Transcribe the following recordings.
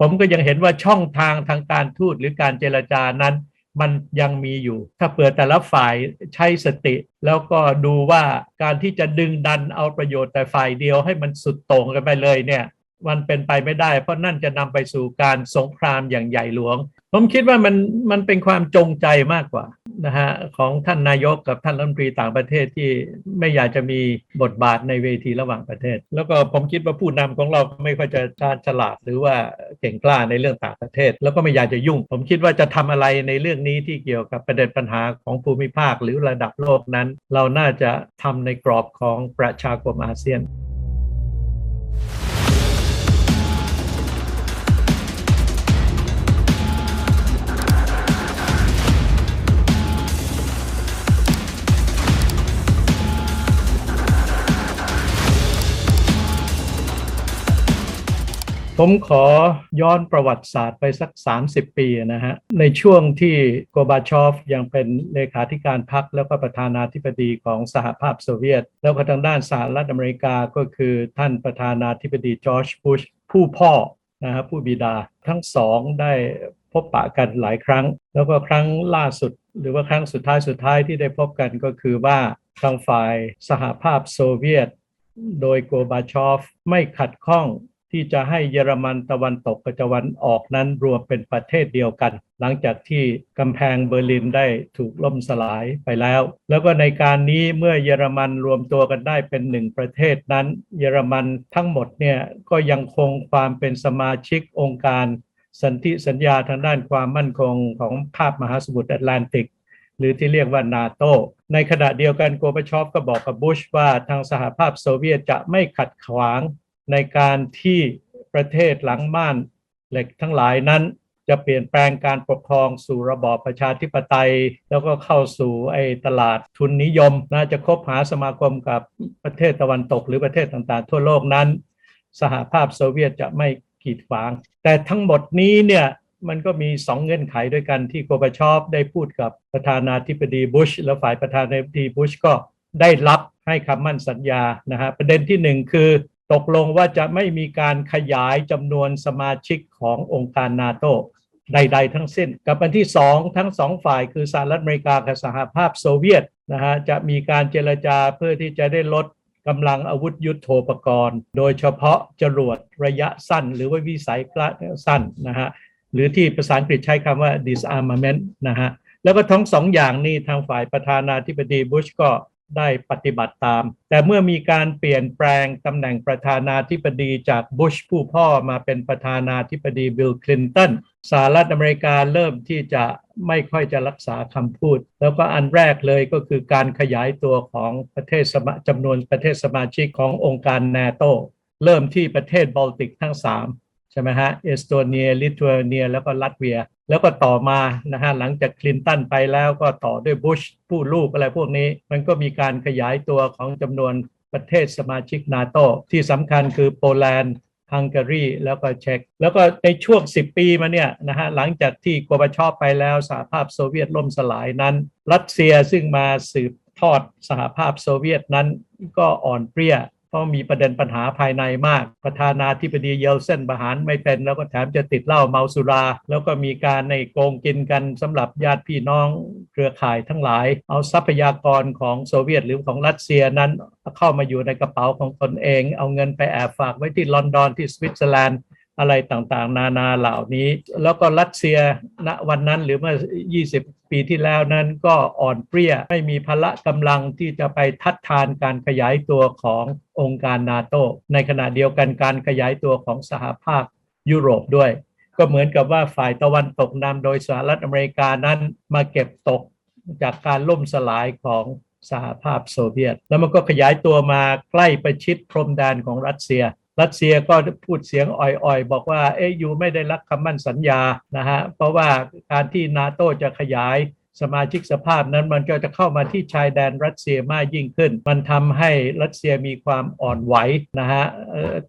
ผมก็ยังเห็นว่าช่องทางทางการทูตหรือการเจรจานั้น มันยังมีอยู่ ถ้าเปิดแต่ละฝ่ายใช้สติ แล้วก็ดูว่าการที่จะดึงดันเอาประโยชน์แต่ฝ่ายเดียวให้มันสุดโต่งกันไปเลยเนี่ยมันเป็นไปไม่ได้ เพราะนั่นจะนำไปสู่การสงครามอย่างใหญ่หลวง ผมคิดว่ามันมันเป็นความจงใจมากกว่า นะฮะของท่านนายกกับท่านรัฐมนตรีต่างประเทศที่ไม่อยากจะมีบทบาทในเวทีระหว่างประเทศ แล้วก็ผมคิดว่าผู้นำของเราไม่ค่อยจะชาญฉลาดหรือว่าเก่งกล้าในเรื่องต่างประเทศ แล้วก็ไม่อยากจะยุ่ง ผมคิดว่าจะทำอะไรในเรื่องนี้ที่เกี่ยวกับประเด็นปัญหาของภูมิภาคหรือระดับโลกนั้น เราน่าจะทำในกรอบของประชาคมอาเซียน ผมขอย้อนประวัติศาสตร์ไปสัก 30 ปีนะฮะ ในช่วงที่โกบาชอฟยังเป็นเลขาธิการพรรคแล้วก็ประธานาธิบดีของสหภาพโซเวียต แล้วก็ทางด้านสหรัฐอเมริกาก็คือท่านประธานาธิบดีจอร์จบุชผู้พ่อนะฮะผู้บิดาทั้งสองได้พบปะกันหลายครั้ง แล้วก็ครั้งล่าสุด หรือว่าครั้งสุดท้ายสุดท้ายที่ได้พบกันก็คือว่าทางฝ่ายสหภาพโซเวียต โดยโกบาชอฟไม่ขัดข้อง ที่จะให้เยอรมันตะวันตกกับตะวันออกนั้นรวมเป็นประเทศเดียวกัน หลังจากที่กำแพงเบอร์ลินได้ถูกล่มสลายไปแล้ว แล้วก็ในการนี้เมื่อเยอรมันรวมตัวกันได้เป็นหนึ่งประเทศนั้น เยอรมันทั้งหมดเนี่ยก็ยังคงความเป็นสมาชิกองค์การสันติสัญญาทางด้านความมั่นคงของภาคมหาสมุทรแอตแลนติก หรือที่เรียกว่านาโตในขณะเดียวกันโกบชอฟก็บอกกับบุชว่าทางสหภาพโซเวียตจะไม่ขัดขวาง ในการที่ประเทศหลังม่านเหล็กทั้งหลายนั้น จะเปลี่ยนแปลงการปกครองสู่ระบอบประชาธิปไตย แล้วก็เข้าสู่ไอ้ตลาดทุนนิยมน่าจะคบหาสมาคมกับประเทศตะวันตก หรือประเทศต่างๆ ทั่วโลกนั้น สหภาพโซเวียตจะไม่กีดขวาง แต่ทั้งหมดนี้เนี่ยมันก็มีสองเงื่อนไขด้วยกันที่โกบชอฟได้พูดกับประธานาธิบดีบุชแล้วฝ่ายประธานาธิบดีบุชก็ได้รับให้คำมั่นสัญญานะฮะประเด็นที่หนึ่งคือ ตกลงว่าจะไม่มีการขยายจำนวนสมาชิกขององค์การนาโตใด ๆ ทั้งสิ้น กับอันที่สองทั้งสองฝ่ายคือสหรัฐอเมริกากับสหภาพโซเวียตนะฮะจะมีการเจรจาเพื่อที่จะได้ลดกำลังอาวุธยุโทโธปกรณ์ โดยเฉพาะจรวดระยะสั้น หรือว่าวิสัยกระสั้นนะฮะหรือที่ภาษาอังกฤษใช้คำว่า disarmament นะฮะแล้วก็ทั้งสองอย่างนี้ทางฝ่ายประธานาธิบดีบุชก็ ได้ปฏิบัติตาม แต่เมื่อมีการเปลี่ยนแปลงตำแหน่งประธานาธิบดีจากบุชผู้พ่อมาเป็นประธานาธิบดีบิลคลินตันสหรัฐอเมริกาเริ่มที่จะไม่ค่อยจะรักษาคำพูด แล้วก็อันแรกเลยก็คือการขยายตัวของประเทศสมาจำนวนประเทศสมาชิกขององค์การนาโตเริ่มที่ประเทศบอลติกทั้ง 3 ใช่ไหมฮะเอสโตเนีย ลิทัวเนีย แล้วก็ลัตเวีย แล้วก็ต่อมานะฮะหลังจากคลินตันไปแล้วก็ต่อด้วยบุชผู้ลูกอะไรพวกนี้ มันก็มีการขยายตัวของจำนวนประเทศสมาชิกนาโตที่สำคัญคือโปแลนด์ฮังการีแล้วก็เช็กแล้วก็ในช่วง 10 ปีมาเนี่ยนะฮะหลังจากที่โกบชอปไปแล้วสหภาพโซเวียตล่มสลายนั้น รัสเซียซึ่งมาสืบทอดสหภาพโซเวียตนั้นก็อ่อนเปรี้ย เพราะมีประเด็นปัญหาภายในมาก ประธานาธิบดีเยลเซนประหารไม่เป็น แล้วก็แถมจะติดเหล้าเมาสุรา แล้วก็มีการในโกงกินกันสำหรับญาติพี่น้องเครือข่ายทั้งหลาย เอาทรัพยากรของโซเวียตหรือของรัสเซียนั้นเข้ามาอยู่ในกระเป๋าของตนเอง เอาเงินไปแอบฝากไว้ที่ลอนดอนที่สวิตเซอร์แลนด์ อะไรต่างๆ นานาเหล่านี้ แล้วก็รัสเซียณวันนั้นหรือเมื่อ 20 ปีที่แล้วนั้นก็อ่อนเปรี้ย ไม่มีพละกำลังที่จะไปทัดทานการขยายตัวขององค์การนาโต ในขณะเดียวกันการขยายตัวของสหภาพยุโรปด้วย ก็เหมือนกับว่าฝ่ายตะวันตกนำโดยสหรัฐอเมริกานั้นมาเก็บตกจากการล่มสลายของสหภาพโซเวียต แล้วมันก็ขยายตัวมาใกล้ประชิดพรมแดนของรัสเซีย รัสเซียก็พูดเสียงอ่อยๆ บอกว่าเอ๊ยยูไม่ได้รักคำมั่นสัญญานะฮะเพราะว่าการที่นาโตจะขยาย สมาชิกสภาพนั้นมันก็จะเข้ามาที่ชายแดนรัสเซียมากยิ่งขึ้น มันทำให้รัสเซียมีความอ่อนไหวนะฮะ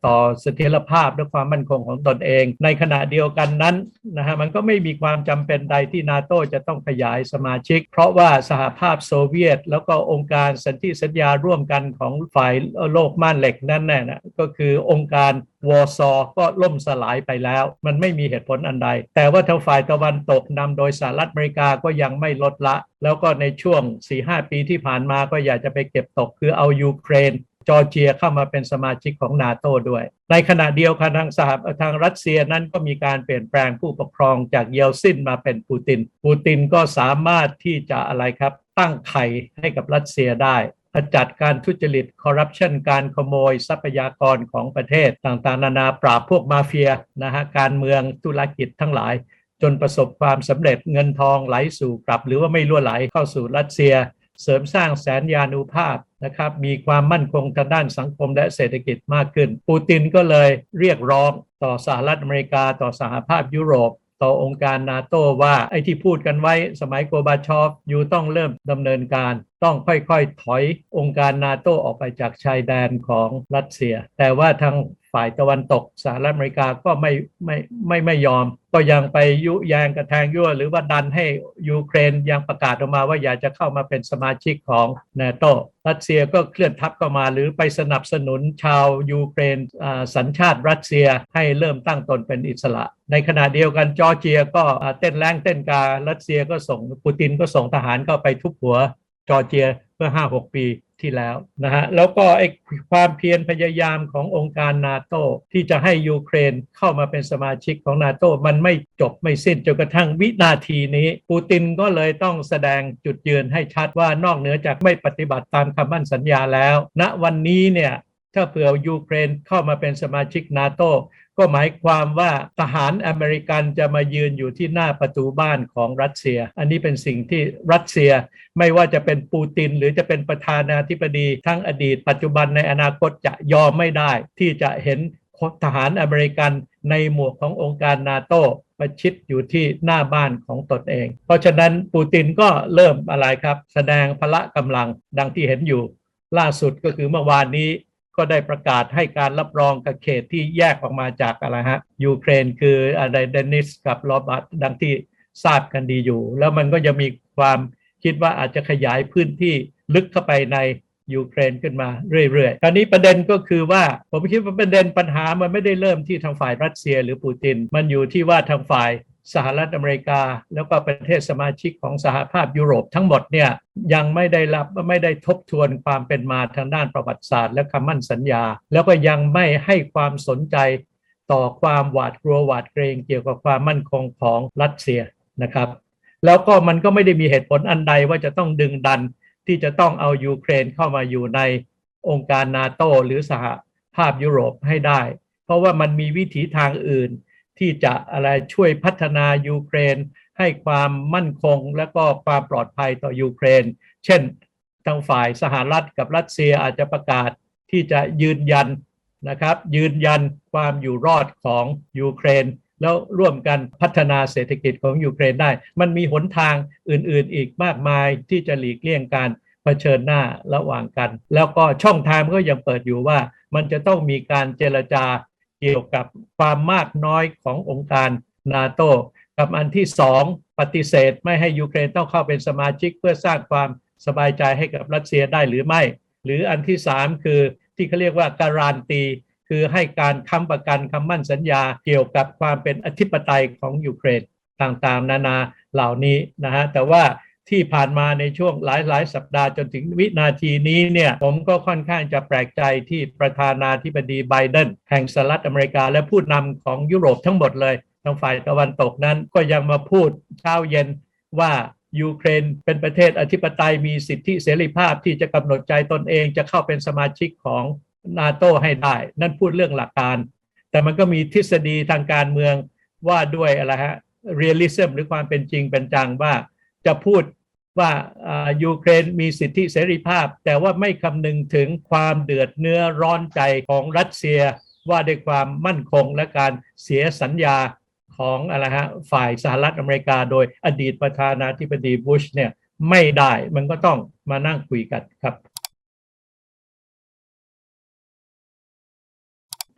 ต่อเสถียรภาพและความมั่นคงของตนเอง ในขณะเดียวกันนั้นนะฮะมันก็ไม่มีความจำเป็นใดที่นาโตจะต้องขยายสมาชิก เพราะว่าสหภาพโซเวียต แล้วก็องค์การสันติสัญญาร่วมกันของฝ่ายโลกม่านเหล็กนั่นแน่นะก็คือองค์การ วอร์ซอก็ล่มสลายไปแล้ว มันไม่มีเหตุผลอันใด แต่ว่าทางฝ่ายตะวันตกนำโดยสหรัฐอเมริกาก็ยังไม่ลดละ แล้วก็ในช่วง 4-5 ปีที่ผ่านมาก็อยากจะไปเก็บตกคือเอายูเครนจอร์เจียเข้ามาเป็นสมาชิกของนาโตด้วย ในขณะเดียวกันทางสหทางรัสเซียนั้นก็มีการเปลี่ยนแปลงผู้ปกครองจากเยลซินมาเป็นปูติน ปูตินก็สามารถที่จะอะไรครับ ตั้งไข่ให้กับรัสเซียได้ ขจัดการทุจริตคอร์รัปชันการขโมยทรัพยากรของประเทศต่างๆ นานาปราบพวกมาเฟียนะฮะการเมืองธุรกิจทั้งหลาย จนประสบความสำเร็จเงินทองไหลสู่กลับ หรือว่าไม่ล่วไหลเข้าสู่รัสเซีย เสริมสร้างแสนยานุภาพนะครับมีความมั่นคงทางด้านสังคมและเศรษฐกิจมากขึ้น ปูตินก็เลยเรียกร้องต่อสหรัฐอเมริกาต่อสหภาพยุโรป ต่อองค์การนาโตว่าไอ้ที่พูดกันไว้สมัยโกบาชอฟอยู่ต้องเริ่มดำเนินการ ต้องค่อยๆ ถอยองค์การนาโตออกไปจากชายแดนของรัสเซีย แต่ว่าทาง ฝ่ายตะวันตกสหรัฐอเมริกาก็ไม่ไม่ไม่ไม่ยอม ก็ยังไปยุแยงกระแทงยั่วหรือว่าดันให้ยูเครนยังประกาศออกมาว่าอยากจะเข้ามาเป็นสมาชิกของนาโตรัสเซียก็เคลื่อนทัพเข้ามาหรือไปสนับสนุนชาวยูเครนอ่าสัญชาติรัสเซียให้เริ่มตั้งตนเป็นอิสระ ในขณะเดียวกันจอร์เจียก็เต้นแรงเต้นการัสเซียก็ส่งปูตินก็ส่งทหารเข้าไปทุบหัวจอร์เจียเมื่อ5-6 ปี ที่แล้วนะฮะแล้วก็ไอ้ความเพียรพยายามขององค์การนาโตที่จะให้ยูเครนเข้ามาเป็นสมาชิกของนาโตมันไม่จบไม่สิ้นจนกระทั่งวินาทีนี้ ปูตินก็เลยต้องแสดงจุดยืนให้ชัดว่านอกเหนือจากไม่ปฏิบัติตามคำมั่นสัญญาแล้วณวันนี้เนี่ยถ้าเผื่อยูเครนเข้ามาเป็นสมาชิกนาโต ก็หมายความว่าทหารอเมริกันจะมายืนอยู่ที่หน้าประตูบ้านของรัสเซีย อันนี้เป็นสิ่งที่รัสเซียไม่ว่าจะเป็นปูติน หรือจะเป็นประธานาธิบดี ทั้งอดีต ปัจจุบันในอนาคตจะยอมไม่ได้ ที่จะเห็นทหารอเมริกันในหมวกขององค์การนาโตประชิดอยู่ที่หน้าบ้านของตนเอง เพราะฉะนั้นปูตินก็เริ่มอะไรครับ แสดงพละกำลังดังที่เห็นอยู่ ล่าสุดก็คือเมื่อวานนี้ ก็ได้ประกาศให้การรับรองกับเขตที่แยกออกมาจากอะไรฮะยูเครนคืออะไรเดนิสกับโรบัตดังที่ทราบกันดีอยู่ แล้วมันก็จะมีความคิดว่าอาจจะขยายพื้นที่ลึกเข้าไปในยูเครนขึ้นมาเรื่อยๆ คราวนี้ประเด็นก็คือว่าผมคิดว่าประเด็นปัญหามันไม่ได้เริ่มที่ทางฝ่ายรัสเซียหรือปูติน มันอยู่ที่ว่าทางฝ่าย สหรัฐอเมริกา แล้วก็ประเทศสมาชิกของสหภาพยุโรปทั้งหมดเนี่ยยังไม่ได้รับไม่ได้ทบทวนความเป็นมาทางด้านประวัติศาสตร์และคำมั่นสัญญา แล้วก็ยังไม่ให้ความสนใจต่อความหวาดกลัวหวาดเกรงเกี่ยวกับความมั่นคงของรัสเซียนะครับ แล้วก็มันก็ไม่ได้มีเหตุผลอันใดว่าจะต้องดึงดันที่จะต้องเอายูเครนเข้ามาอยู่ในองค์การนาโตหรือสหภาพยุโรปให้ได้ เพราะว่ามันมีวิถีทางอื่น ที่จะอะไรช่วยพัฒนายูเครน ให้ความมั่นคงและก็ความปลอดภัยต่อยูเครน เช่นทางฝ่ายสหรัฐกับรัสเซียอาจจะประกาศที่จะยืนยันนะครับ ยืนยันความอยู่รอดของยูเครน แล้วร่วมกันพัฒนาเศรษฐกิจของยูเครนได้ มันมีหนทางอื่นๆ อีกมากมายที่จะหลีกเลี่ยงการเผชิญหน้าระหว่างกัน แล้วก็ช่องทางก็ยังเปิดอยู่ว่า มันจะต้องมีการเจรจา เกี่ยวกับความมากน้อยขององค์การนาโตกับอันที่สองปฏิเสธไม่ให้ยูเครนต้องเข้าเป็นสมาชิกเพื่อสร้างความสบายใจให้กับรัสเซียได้หรือไม่ หรืออันที่สามคือที่เขาเรียกว่าการันตี คือให้การค้ำประกันคำมั่นสัญญา เกี่ยวกับความเป็นอธิปไตยของยูเครนต่างๆ นานาเหล่านี้นะฮะแต่ว่า ที่ผ่านมาในช่วงหลายๆ สัปดาห์จนถึงวินาทีนี้เนี่ยผมก็ค่อนข้างจะแปลกใจที่ประธานาธิบดีไบเดนแห่งสหรัฐอเมริกา และผู้นำของยุโรปทั้งหมดเลยทางฝ่ายตะวันตกนั้นก็ยังมาพูดเช้าเย็นว่ายูเครนเป็นประเทศอธิปไตยมีสิทธิเสรีภาพที่จะกำหนดใจตนเองจะเข้าเป็นสมาชิกของนาโตให้ได้ นั่นพูดเรื่องหลักการ แต่มันก็มีทฤษฎีทางการเมืองว่าด้วยอะไรฮะเรียลลิซึมหรือความเป็นจริงเป็นจังว่า จะพูดว่ายูเครนมีสิทธิเสรีภาพ แต่ว่าไม่คำนึงถึงความเดือดเนื้อร้อนใจของรัสเซียว่าด้วยความมั่นคงและการเสียสัญญาของอะไรฮะฝ่ายสหรัฐอเมริกา โดยอดีตประธานาธิบดีบุชเนี่ยไม่ได้มันก็ต้องมานั่งคุยกันครับ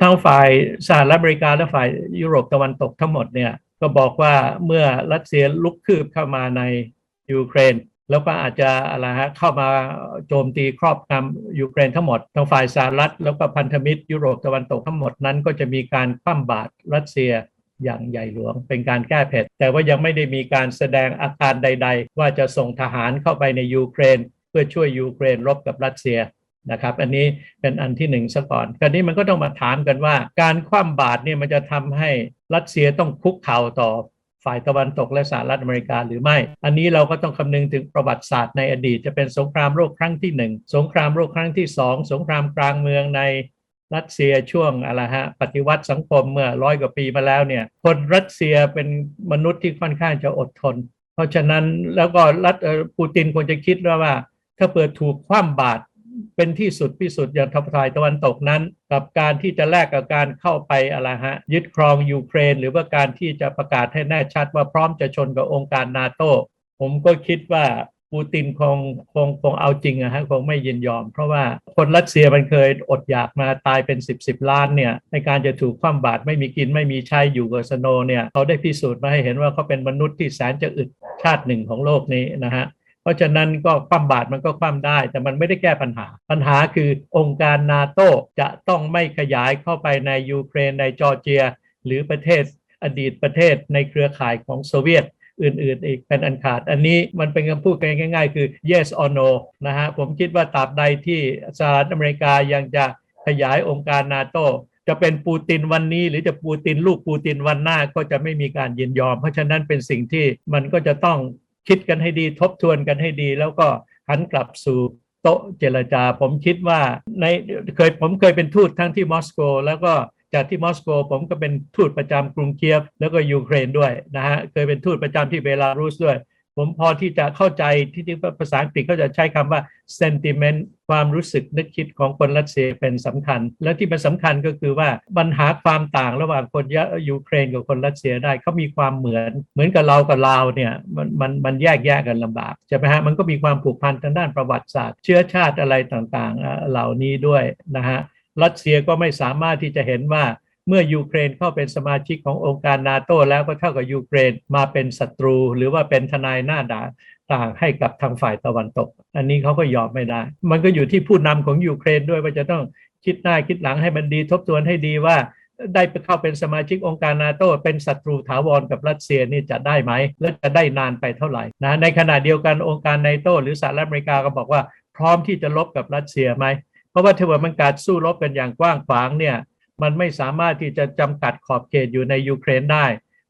ทั้งฝ่ายสหรัฐอเมริกาและฝ่ายยุโรปตะวันตกทั้งหมดเนี่ย ก็บอกว่าเมื่อรัสเซียลุกคืบเข้ามาในยูเครน แล้วก็อาจจะอะไรฮะเข้ามาโจมตีครอบงำยูเครนทั้งหมดทางฝ่ายสหรัฐแล้วก็พันธมิตรยุโรปตะวันตกทั้งหมดนั้น ก็จะมีการคว่ำบาตรรัสเซียอย่างใหญ่หลวงเป็นการแก้เผ็ด แต่ว่ายังไม่ได้มีการแสดงอาการใด ๆ ว่าจะส่งทหารเข้าไปในยูเครน เพื่อช่วยยูเครนรบกับรัสเซีย นะครับ อันนี้เป็นอันที่หนึ่งซะก่อนคราวนี้มันก็ต้องมาถามกันว่า การคว่ำบาตรเนี่ยมันจะทำให้รัสเซียต้องคุกเข่าต่อฝ่ายตะวันตกและสหรัฐอเมริกาหรือไม่ อันนี้เราก็ต้องคำนึงถึงประวัติศาสตร์ในอดีต จะเป็นสงครามโลกครั้งที่หนึ่งสงครามโลกครั้งที่สองสงครามกลางเมืองในรัสเซียช่วงอะไรฮะปฏิวัติสังคมเมื่อร้อยกว่าปีมาแล้วเนี่ยคนรัสเซียเป็นมนุษย์ที่ค่อนข้างจะอดทน เพราะฉะนั้นแล้วก็รัฐปูตินควรจะคิดว่าถ้าเปิดถูกคว่ำบาตร เป็นที่สุดพิสุดอย่างทัพทายตะวันตกนั้น กับการที่จะแลกกับการเข้าไปอะไรฮะยึดครองยูเครน หรือว่าการที่จะประกาศให้แน่ชัดว่าพร้อมจะชนกับองค์การนาโตผมก็คิดว่าปูตินคงคงคงเอาจริงอะฮะคงไม่ยินยอม เพราะว่าคนรัสเซียมันเคยอดอยากมาตายเป็น 10บสล้านเนี่ยในการจะถูกคว่ำบาตรไม่มีกินไม่มีใช้อยู่กับสโนเนี่ยเขาได้พิสูจน์มาให้เห็นว่าเขาเป็นมนุษย์ที่แสนจะอึดชาติหนึ่งของโลกนี้นะฮะ เพราะฉะนั้นก็คว่ำบาตรมันก็คว่ำได้ แต่มันไม่ได้แก้ปัญหา ปัญหาคือองค์การนาโตจะต้องไม่ขยายเข้าไปในยูเครนในจอร์เจีย หรือประเทศอดีตประเทศในเครือข่ายของโซเวียตอื่นๆ อีกเป็นอันขาด อันนี้มันเป็นคำพูดง่าย ๆ คือ yes or no นะฮะผมคิดว่าตราบใดที่สหรัฐอเมริกายังจะขยายองค์การนาโตจะเป็นปูตินวันนี้ หรือจะปูตินลูกปูตินวันหน้าก็จะไม่มีการยินยอม เพราะฉะนั้นเป็นสิ่งที่มันก็จะต้อง คิดกันให้ดีทบทวนกันให้ดี แล้วก็หันกลับสู่โต๊ะเจรจา ผมคิดว่าในเคยผมเคยเป็นทูตทั้งที่มอสโก แล้วก็จากที่มอสโกผมก็เป็นทูตประจำกรุงเคียฟแล้วก็ยูเครนด้วยนะฮะเคยเป็นทูตประจำที่เบลารุสด้วย ผมพอที่จะเข้าใจที่ที่ภาษาอังกฤษเขาจะใช้คำว่า sentiment ความรู้สึกนึกคิดของคนรัสเซียเป็นสำคัญ และที่มันสำคัญก็คือว่าปัญหาความต่างระหว่างคนยูเครนกับคนรัสเซียได้เขามีความเหมือน เหมือนกับเรากับลาวเนี่ยมันมันมันแยกแยกกันลำบากใช่ไหมฮะมันก็มีความผูกพันทางด้านประวัติศาสตร์ เชื้อชาติอะไรต่างๆ เหล่านี้ด้วยนะฮะรัสเซียก็ไม่สามารถที่จะเห็นว่า เมื่อยูเครนเข้าเป็นสมาชิกขององค์การนาโตแล้วก็เท่ากับยูเครนมาเป็นศัตรู หรือว่าเป็นทนายหน้าด่าต่างให้กับทางฝ่ายตะวันตก อันนี้เขาก็ยอมไม่ได้ มันก็อยู่ที่ผู้นำของยูเครนด้วยว่าจะต้องคิดหน้าคิดหลังให้มันดีทบทวนให้ดีว่าได้ไปเข้าเป็นสมาชิกองค์การนาโตเป็นศัตรูถาวรกับรัสเซียนี่จะได้ไหม และจะได้นานไปเท่าไหร่นะในขณะเดียวกันองค์การนาโตหรือสหรัฐอเมริกาก็บอกว่าพร้อมที่จะลบกับรัสเซียไหม เพราะว่าถ้าว่ามันการสู้รบกันอย่างกว้างขวางเนี่ย มันไม่สามารถที่จะจำกัดขอบเขตอยู่ในยูเครนได้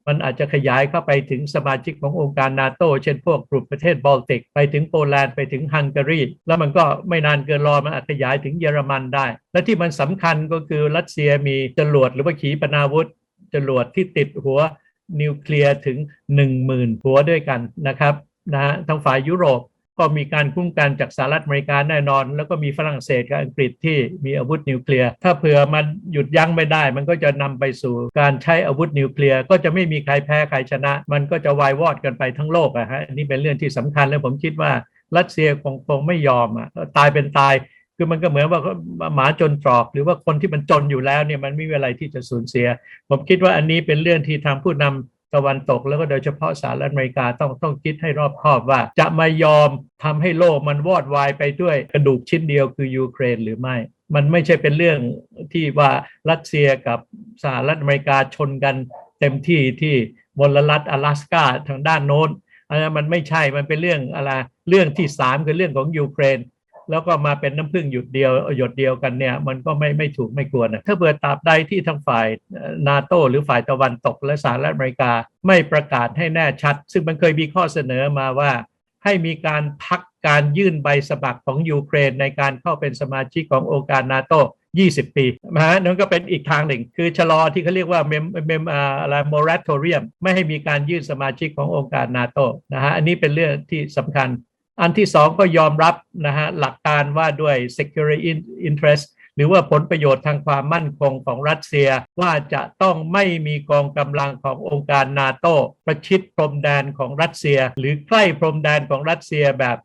มันอาจจะขยายเข้าไปถึงสมาชิกขององค์การนาโตเช่นพวกกลุ่มประเทศบอลติก ไปถึงโปแลนด์ไปถึงฮังการี แล้วมันก็ไม่นานเกินรอมันอาจขยายถึงเยอรมันได้ และที่มันสำคัญก็คือรัสเซียมีจรวดหรือว่าขีปนาวุธจรวดที่ติดหัวนิวเคลียร์ถึง 10,000 หัวด้วยกันนะครับนะฮะทางฝ่ายยุโรป ก็มีการคุ้มกันจากสหรัฐอเมริกาแน่นอน แล้วก็มีฝรั่งเศสกับอังกฤษที่มีอาวุธนิวเคลียร์ ถ้าเผื่อมันหยุดยั้งไม่ได้ มันก็จะนำไปสู่การใช้อาวุธนิวเคลียร์ ก็จะไม่มีใครแพ้ใครชนะ มันก็จะวายวอดกันไปทั้งโลกอะฮะนี่เป็นเรื่องที่สำคัญและผมคิดว่ารัสเซียคงคงไม่ยอมอะตายเป็นตายคือมันก็เหมือนว่าหมาจนตรอกหรือว่าคนที่มันจนอยู่แล้วเนี่ยมันไม่มีอะไรที่จะสูญเสีย ผมคิดว่าอันนี้เป็นเรื่องที่ทางผู้นำ ตะวันตกแล้วก็โดยเฉพาะสหรัฐอเมริกาต้องต้องคิดให้รอบคอบว่า จะไมายอมทำให้โลกมันวอดวายไปด้วยกระดูกชิ้นเดียวคือยูเครนหรือไม่ มันไม่ใช่เป็นเรื่องที่ว่ารัสเซียกับสหรัฐอเมริกาชนกันเต็มที่ที่มลรัฐ阿拉สกาทางด้านโน้นอันนั้นมันไม่ใช่มันเป็นเรื่องอะไรเรื่องที่สามคือเรื่องของยูเครน แล้วก็มาเป็นน้ำพึ่งหยดเดียวหยดเดียวกันเนี่ยมันก็ไม่ไม่ถูกไม่ควรนะถ้าเบื่อตราบใดที่ทางฝ่ายนาโตหรือฝ่ายตะวันตกและสหรัฐอเมริกาไม่ประกาศให้แน่ชัด ซึ่งมันเคยมีข้อเสนอมาว่า ให้มีการพักการยื่นใบสมัครของยูเครนในการเข้าเป็นสมาชิกขององค์การนาโต20 ปีนะฮะนั่นก็เป็นอีกทางหนึ่ง คือชะลอที่เขาเรียกว่าเมมเมมอะไรมอรัตเรียม ไม่ให้มีการยื่นสมาชิกขององค์การนาโตนะฮะ อันนี้เป็นเรื่องที่สำคัญ อันที่สองก็ยอมรับนะฮะหลักการว่าด้วย security interest หรือว่าผลประโยชน์ทางความมั่นคงของรัสเซียว่าจะต้องไม่มีกองกำลังขององค์การนาโตประชิดพรมแดนของรัสเซีย หรือใกล้พรมแดนของรัสเซียแบบ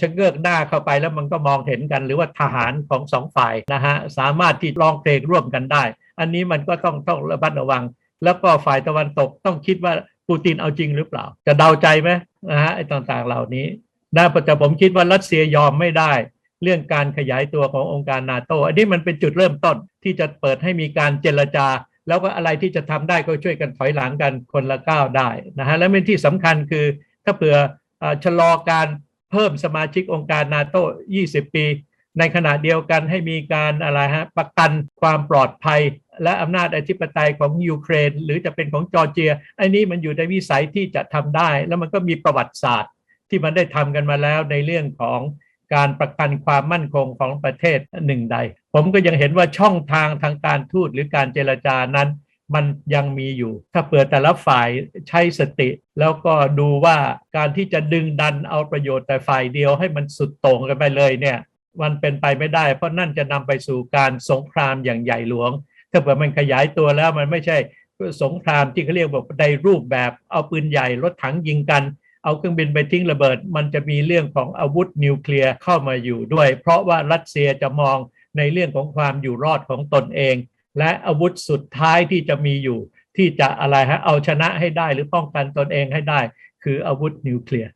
ชะเกิกหน้าเข้าไปแล้วมันก็มองเห็นกัน หรือว่าทหารของสองฝ่ายนะฮะสามารถที่ลองเพลงร่วมกันได้ อันนี้มันก็ต้องต้องระมัดระวัง แล้วก็ฝ่ายตะวันตกต้องคิดว่าปูตินเอาจริงหรือเปล่า จะเดาใจไหมนะฮะไอ้ต่างๆเหล่านี้ นะแต่ผมคิดว่ารัสเซียยอมไม่ได้ เรื่องการขยายตัวขององค์การนาโตอันนี้มันเป็นจุดเริ่มต้นที่จะเปิดให้มีการเจรจา แล้วก็อะไรที่จะทำได้ก็ช่วยกันถอยหลังกันคนละก้าวได้นะฮะและเป็นที่สำคัญคือถ้าเผื่ออชะลอการเพิ่มสมาชิกองค์การนาโต20 ปี ในขณะเดียวกันให้มีการอะไรฮะประกันความปลอดภัย และอำนาจอธิปไตยของยูเครน หรือจะเป็นของจอร์เจียอันนี้มันอยู่ในวิสัยที่จะทำได้ แล้วมันก็มีประวัติศาสตร์ ที่มันได้ทำกันมาแล้วในเรื่องของการประกันความมั่นคงของประเทศหนึ่งใด ผมก็ยังเห็นว่าช่องทางทางการทูตหรือการเจรจานั้น มันยังมีอยู่ ถ้าเปิดแต่ละฝ่ายใช้สติ แล้วก็ดูว่าการที่จะดึงดันเอาประโยชน์แต่ฝ่ายเดียวให้มันสุดโต่งกันไปเลยเนี่ยมันเป็นไปไม่ได้ เพราะนั่นจะนำไปสู่การสงครามอย่างใหญ่หลวง ถ้าเกิดมันขยายตัวแล้วมันไม่ใช่สงครามที่เขาเรียกว่าในรูปแบบเอาปืนใหญ่รถถังยิงกัน เอาเครื่องบินไปทิ้งระเบิด มันจะมีเรื่องของอาวุธนิวเคลียร์เข้ามาอยู่ด้วย เพราะว่ารัสเซียจะมองในเรื่องของความอยู่รอดของตนเอง และอาวุธสุดท้ายที่จะมีอยู่ ที่จะอะไรฮะเอาชนะให้ได้หรือป้องกันตนเองให้ได้ คืออาวุธนิวเคลียร์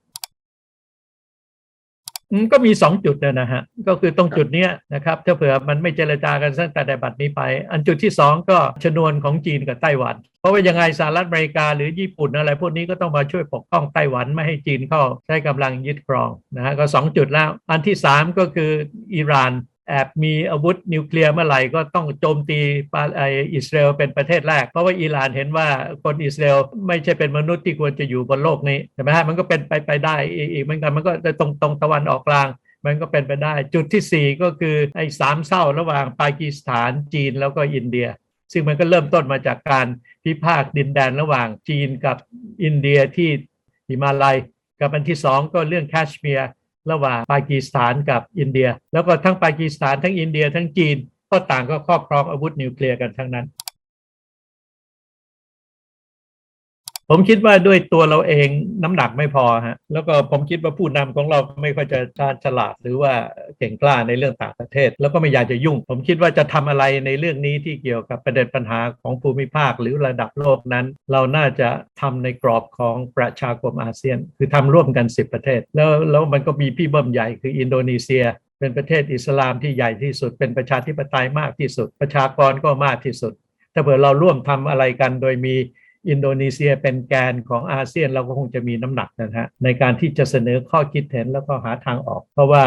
ก็มีสองจุดนะนะฮะก็คือตรงจุดเนี้ยนะครับถ้าเผื่อมันไม่เจรจากันตั้งแต่บัดนี้ไป อันจุดที่สองก็ชนวนของจีนกับไต้หวัน เพราะว่ายังไงสหรัฐอเมริกาหรือญี่ปุ่นอะไรพวกนี้ก็ต้องมาช่วยปกป้องไต้หวันไม่ให้จีนเข้าใช้กำลังยึดครองนะฮะก็สองจุดแล้ว อันที่สามก็คืออิหร่าน แอบมีอาวุธนิวเคลียร์เมื่อไหร่ก็ต้องโจมตีปาอิสราเอลเป็นประเทศแรก เพราะว่าอิหร่านเห็นว่าคนอิสราเอลไม่ใช่เป็นมนุษย์ที่ควรจะอยู่บนโลกนี้ใช่ไหมฮะมันก็เป็นไปไปได้อีกเหมือนกันมันก็ตรงตรงตะวันออกกลางมันก็เป็นไปได้ จุดที่ 4 ก็คือไอ้สามเศร้าระหว่างปากีสถานจีนแล้วก็อินเดีย ซึ่งมันก็เริ่มต้นมาจากการพิพากษ์ดินแดนระหว่างจีนกับอินเดียที่หิมาลัย กับอันที่สองก็เรื่องแคชเมียร์ ระหว่างปากีสถานกับอินเดีย แล้วก็ทั้งปากีสถานทั้งอินเดียทั้งจีนก็ต่างก็ครอบครองอาวุธนิวเคลียร์กันทั้งนั้น ผมคิดว่าด้วยตัวเราเองน้ำหนักไม่พอฮะแล้วก็ผมคิดว่าผู้นำของเราไม่ค่อยจะชาญฉลาดหรือว่าเก่งกล้าในเรื่องต่างประเทศ แล้วก็ไม่อยากจะยุ่ง ผมคิดว่าจะทำอะไรในเรื่องนี้ที่เกี่ยวกับประเด็นปัญหาของภูมิภาคหรือระดับโลกนั้น เราน่าจะทำในกรอบของประชาคมอาเซียน คือทำร่วมกัน 10 ประเทศ แล้วแล้วมันก็มีพี่เบิ้มใหญ่คืออินโดนีเซียเป็นประเทศอิสลามที่ใหญ่ที่สุด เป็นประชาธิปไตยมากที่สุด ประชากรก็มากที่สุด ถ้าเผื่อเราร่วมทำอะไรกันโดยมี อินโดนีเซียเป็นแกนของอาเซียนเราก็คงจะมีน้ำหนักนะฮะในการที่จะเสนอข้อคิดเห็นแล้วก็หาทางออก เพราะว่า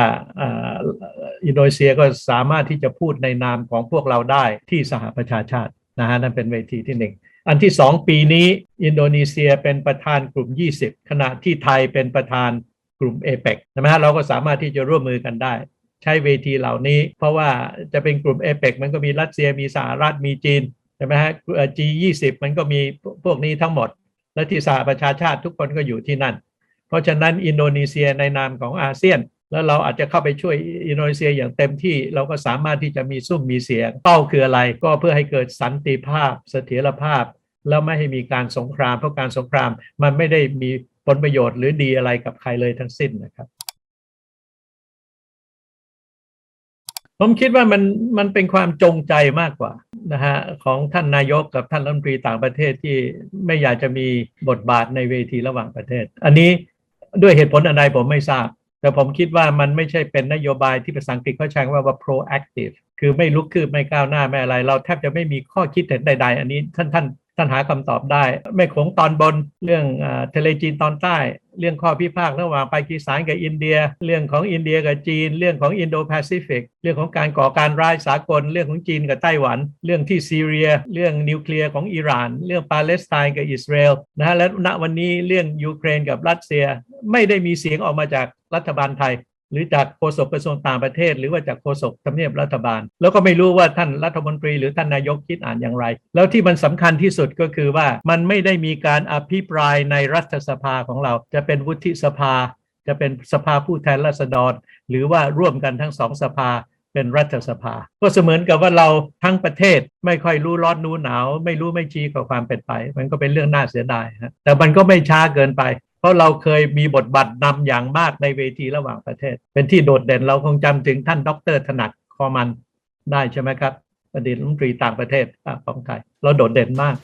อินโดนีเซียก็สามารถที่จะพูดในนามของพวกเราได้ที่สหประชาชาตินะฮะนั่นเป็นเวทีที่หนึ่งอันที่สองปีนี้อินโดนีเซียเป็นประธานกลุ่ม 20 ขณะที่ไทยเป็นประธานกลุ่มเอเปกใช่ไหมฮะเราก็สามารถที่จะร่วมมือกันได้ ใช้เวทีเหล่านี้ เพราะว่าจะเป็นกลุ่มเอเปกมันก็มีรัสเซียมีสหรัฐมีจีน ใช่ไหมฮะเอ่อ G20 มันก็มีพวกนี้ทั้งหมด และที่สหประชาชาติทุกคนก็อยู่ที่นั่น เพราะฉะนั้นอินโดนีเซียในนามของอาเซียน แล้วเราอาจจะเข้าไปช่วยอินโดนีเซียอย่างเต็มที่เราก็สามารถที่จะมีซุ้มมีเสียงเป้าคืออะไร ก็เพื่อให้เกิดสันติภาพ เสถียรภาพ แล้วไม่ให้มีการสงคราม เพราะการสงครามมันไม่ได้มีผลประโยชน์หรือดีอะไรกับใครเลยทั้งสิ้นนะครับผมคิดว่ามันมันเป็นความจงใจมากกว่า นะฮะของท่านนายกกับท่านรัฐมนตรีต่างประเทศที่ไม่อยากจะมีบทบาทในเวทีระหว่างประเทศ อันนี้ด้วยเหตุผลอะไรผมไม่ทราบ แต่ผมคิดว่ามันไม่ใช่เป็นนโยบายที่ภาษาอังกฤษเขาใช้ว่าว่า proactive คือไม่ลุกคืบไม่ก้าวหน้าไม่อะไร เราแทบจะไม่มีข้อคิดเห็นใด ๆ อันนี้ท่านท่าน ท่านหาคำตอบได้ไม่ขงตอนบนเรื่องอทะเลจีนตอนใต้ เรื่องข้อพิพาทระหว่างปากีสถานกับอินเดีย เรื่องของอินเดียกับจีน เรื่องของอินโดแปซิฟิกเรื่องของการก่อการร้ายสากล เรื่องของจีนกับไต้หวัน เรื่องที่ซีเรีย เรื่องนิวเคลียร์ของอิหร่าน เรื่องปาเลสไตน์กับอิสราเอลนะฮะและณวันนี้เรื่องยูเครนกับรัสเซีย ไม่ได้มีเสียงออกมาจากรัฐบาลไทย หรือจากโฆษกกระทรวงต่างประเทศ หรือว่าจากโฆษกทำเนียบรัฐบาล แล้วก็ไม่รู้ว่าท่านรัฐมนตรีหรือท่านนายกคิดอ่านอย่างไร แล้วที่มันสำคัญที่สุดก็คือว่ามันไม่ได้มีการอภิปรายในรัฐสภาของเรา จะเป็นวุฒิสภา จะเป็นสภาผู้แทนราษฎร หรือว่าร่วมกันทั้งสองสภาเป็นรัฐสภา ก็เสมือนกับว่าเราทั้งประเทศไม่ค่อยรู้ร้อนรู้หนาว ไม่รู้ไม่ชี้กับความเป็นไป มันก็เป็นเรื่องน่าเสียดายฮะแต่มันก็ไม่ช้าเกินไป ราะเราเคยมีบทบาทนำอย่างมากในเวทีระหว่างประเทศ เป็นที่โดดเด่นเราคงจำถึงท่านดรถนัดคอมันได้ใช่ไหมครับอดีตรัฐมนตรีต่างประเทศของไทยเราโดดเด่นมาก